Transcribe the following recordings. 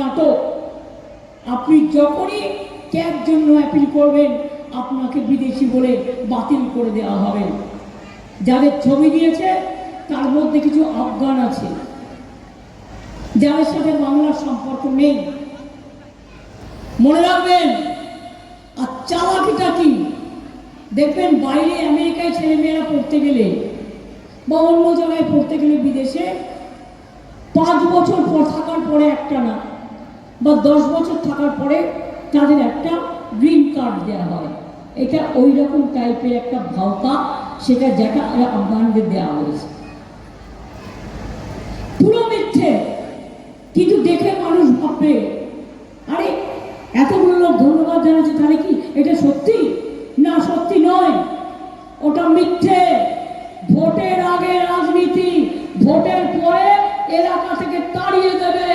নাটক। আপনি যখনই ক্যাব জন্য অ্যাপিল করবেন, আপনাকে বিদেশি বলে বাতিল করে দেওয়া হবে। যাদের ছবি দিয়েছে, তার মধ্যে কিছু আফগান আছে। যাদের সাথে বাংলার সম্পর্ক নেই। মনে রাখবেন, আর চালাকিটা কি? দেখবেন বাইরে আমেরিকায় ছেলেমেয়েরা পড়তে গেলে বা অন্য জায়গায় পড়তে গেলে বিদেশে পাঁচ বছর পর থাকার পরে একটা না। বা দশ বছর থাকার পরে তাদের একটা গ্রিন কার্ড দেওয়া হয়। এটা ওই রকম টাইপের একটা ভাওতা, সেটা যেটা আফগানদের দেওয়া হয়েছে। পুরো মিথ্যে। কিন্তু দেখে মানুষ ভাববে, আরে এতগুলো লোক ধন্যবাদ জানাচ্ছে, তাহলে কি এটা সত্যি নয় ওটা মিথ্যে ভোটের আগে রাজনীতি ভোটের পরে এলাকা থেকে তাড়িয়ে দেবে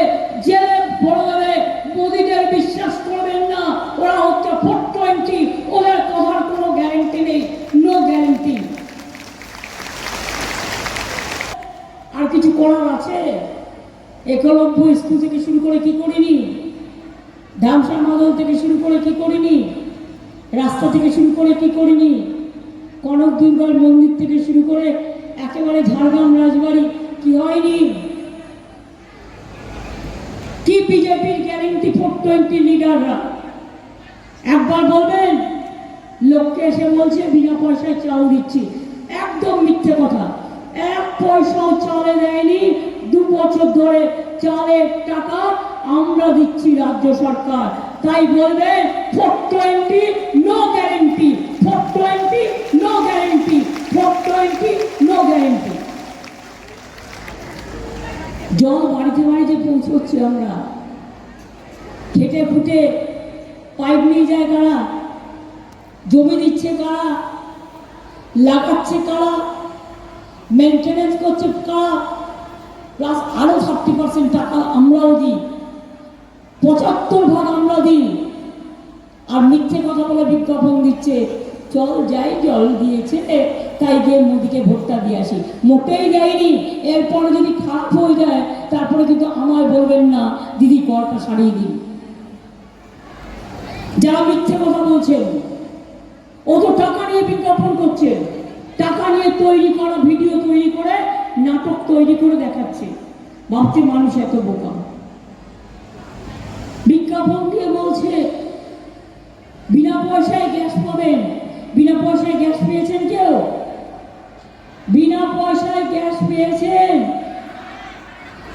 জেলে ভরে দেবে মোদীদের বিশ্বাস করবেন না ওরা হচ্ছে ফোর টোয়েন্টি ওদের কথার কোনো গ্যারেন্টি নেই নো গ্যারেন্টি আর কিছু করার আছে একলব্য স্কুল থেকে শুরু করে কি করিনি? ধামসা মাদল থেকে শুরু করে কি করিনি? রাস্তা থেকে শুরু করে কি করিনি? কনক দুর্গার মন্দির থেকে শুরু করে একেবারে ঝাড়গ্রাম রাজবাড়ি কি হয়নি? কি বিজেপির গ্যারেন্টি ফোর টোয়েন্টি লিডাররা একবার বলবেন, লোককে এসে বলছে, বিনা পয়সায় চাল দিচ্ছি। একদম মিথ্যে কথা। এক পয়সাও চালে দেয়নি। দু বছর ধরে চালের টাকা আমরা দিচ্ছি রাজ্য সরকার। তাই বলবে four twenty no guarantee four twenty no guarantee four twenty no guarantee জল বাড়িতে বাড়িতে পৌঁছচ্ছে আমরা। খেটে ফুটে পাইপ নিয়ে যায় কারা? জমি দিচ্ছে কারা? লাগাচ্ছে কারা? মেনটেনেন্স করছে কারা? প্লাস আরও থার্টি পার্সেন্ট টাকা আমরাও দিই। পঁচাত্তর ভাগ আমরা দিই। আর মিথ্যে কথা বলে বিজ্ঞাপন দিচ্ছে। চল যাই, জল দিয়েছে। তাই গিয়ে মোদিকে ভোটটা দিয়ে আসি। মোটেই দেয়নি। এরপরে যদি খারাপ হয়ে যায়, তারপরে কিন্তু আমায় বলবেন না, দিদি, করটা সারিয়ে দিন। যারা মিথ্যে কথা বলছেন ও তো টাকা নিয়ে বিজ্ঞাপন করছে টাকা নিয়ে তৈরি করো ভিডিও তৈরি করে, নাটক তৈরি করে দেখাচ্ছে। ভাবছে মানুষ এত বোকা। বিজ্ঞাপন দিয়ে বলছে, বিনা পয়সায় গ্যাস পাবেন। বিনা পয়সায় গ্যাস পেয়েছেন কেউ? বিনা পয়সায় গ্যাস পেয়েছেন?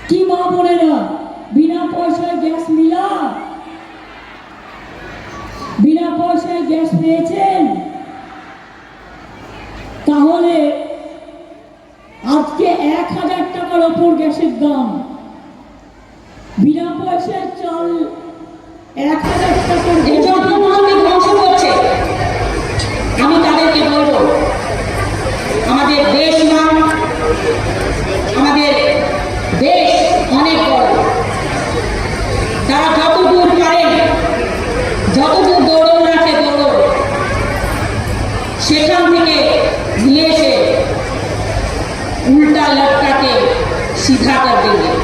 কি মা বোনেরা? বিনা পয়সায় গ্যাস মিলা বিনা পয়সায় গ্যাস পেয়েছেন তাহলে আজকে এক হাজার টাকার ওপর গ্যাসের দাম। বিনা পয়সায় চাল এক হাজার টাকার এই জন্মভূমি ধ্বংস করছে। আমি তাদেরকে বলব আমাদের দেশ আমাদের দেশ অনেক বড়। তারা যতদূর পারেন যতদূর দৌড়ন রাখে দৌড়ন সেখান থেকে নিয়ে এসে উল্টা লটকাকে सीधा कर देंगे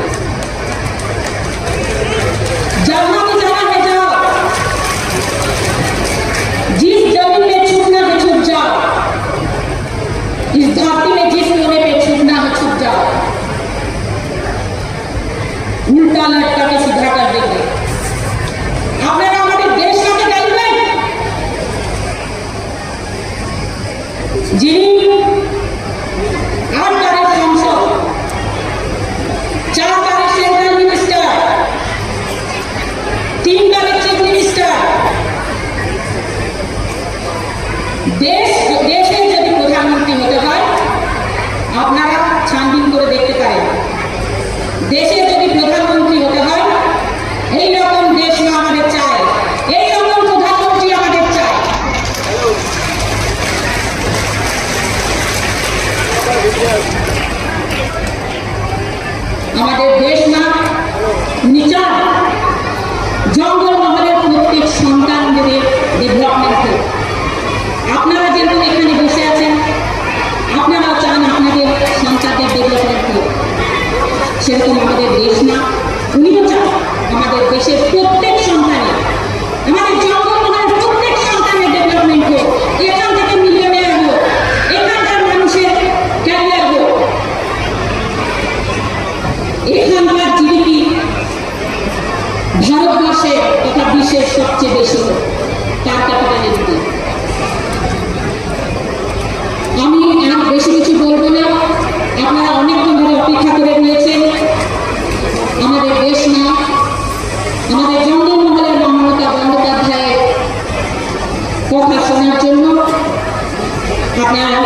আপনারা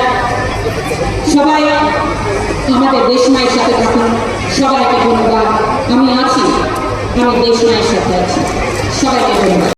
সবাই, আমাদের দেশ মায়ের সাথে থাকুন, সবাইকে ধন্যবাদ। আমি আছি, আমি দেশ মায়ের সাথে আছি। সবাইকে ধন্যবাদ।